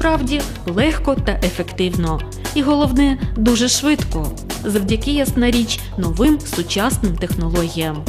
Насправді легко та ефективно. І головне, дуже швидко, завдяки ясна річ новим сучасним технологіям.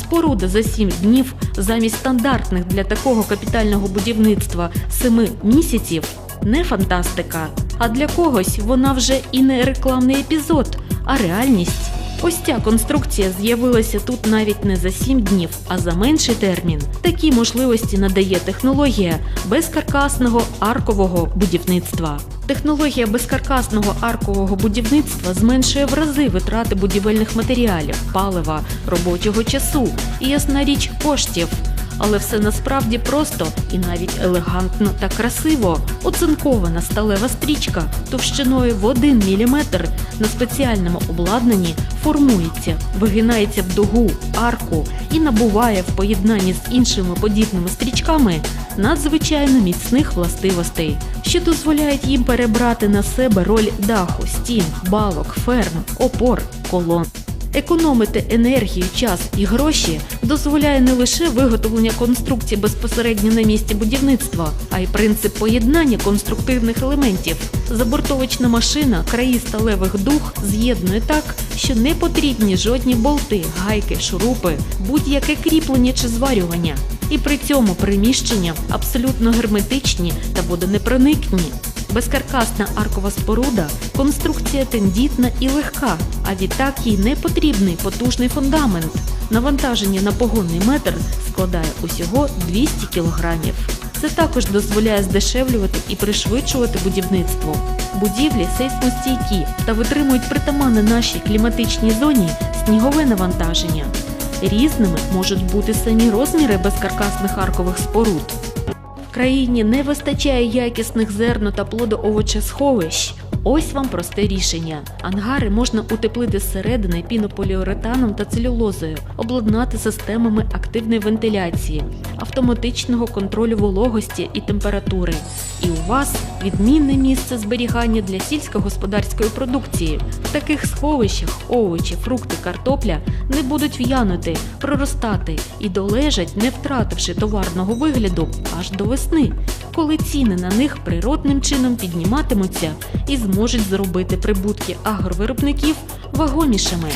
Споруда за 7 днів замість стандартних для такого капітального будівництва 7 місяців не фантастика. А для когось вона вже і не рекламний епізод, а реальність. Ось ця конструкція з'явилася тут навіть не за 7 днів, а за менший термін. Такі можливості надає технологія безкаркасного аркового будівництва. Технологія безкаркасного аркового будівництва зменшує в рази витрати будівельних матеріалів, палива, робочого часу і ясна річ коштів. Але все насправді просто і навіть елегантно та красиво. Оцинкована сталева стрічка товщиною в 1 мм на спеціальному обладнанні формується, вигинається в дугу, арку і набуває в поєднанні з іншими подібними стрічками надзвичайно міцних властивостей, що дозволяють їм перебрати на себе роль даху, стін, балок, ферм, опор, колон. Економити енергію, час і гроші дозволяє не лише виготовлення конструкції безпосередньо на місці будівництва, а й принцип поєднання конструктивних елементів. Забортовочна машина краї сталевих дух з'єднує так, що не потрібні жодні болти, гайки, шурупи, будь-яке кріплення чи зварювання. І при цьому приміщення абсолютно герметичні та водонепроникні. Безкаркасна аркова споруда конструкція тендітна і легка, а відтак їй не потрібний потужний фундамент. Навантаження на погонний метр складає усього 200 кілограмів. Це також дозволяє здешевлювати і пришвидшувати будівництво. Будівлі сейсмостійкі та витримують притаманне нашій кліматичній зоні снігове навантаження. Різними можуть бути самі розміри безкаркасних аркових споруд. Країні не вистачає якісних зерно та плодоовочесховищ. Ось вам просте рішення. Ангари можна утеплити зсередини пінополіуретаном та целюлозою, обладнати системами активної вентиляції, автоматичного контролю вологості і температури. І у вас відмінне місце зберігання для сільськогосподарської продукції. В таких сховищах овочі, фрукти, картопля не будуть в'янути, проростати і долежать, не втративши товарного вигляду аж до весни, коли ціни на них природним чином підніматимуться і зможуть зробити прибутки агровиробників вагомішими.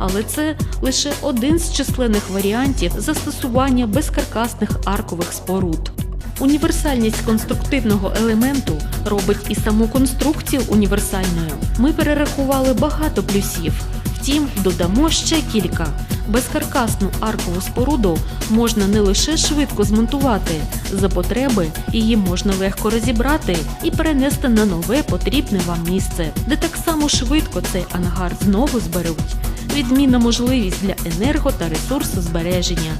Але це лише один з численних варіантів застосування безкаркасних аркових споруд. Універсальність конструктивного елементу робить і саму конструкцію універсальною. Ми перерахували багато плюсів. Втім, додамо ще кілька. Безкаркасну аркову споруду можна не лише швидко змонтувати, за потреби її можна легко розібрати і перенести на нове потрібне вам місце, де так само швидко цей ангар знову зберуть. Відмінна можливість для енерго та ресурсозбереження.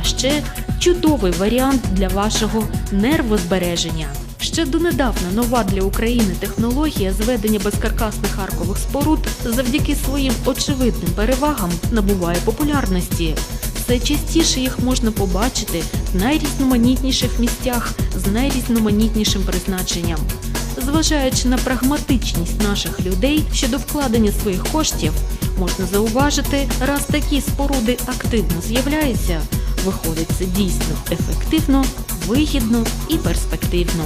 А ще чудовий варіант для вашого нервозбереження. Ще донедавна нова для України технологія зведення безкаркасних аркових споруд завдяки своїм очевидним перевагам набуває популярності. Все частіше їх можна побачити в найрізноманітніших місцях з найрізноманітнішим призначенням. Зважаючи на прагматичність наших людей щодо вкладення своїх коштів, можна зауважити, раз такі споруди активно з'являються, виходить це дійсно ефективно, вигідно і перспективно.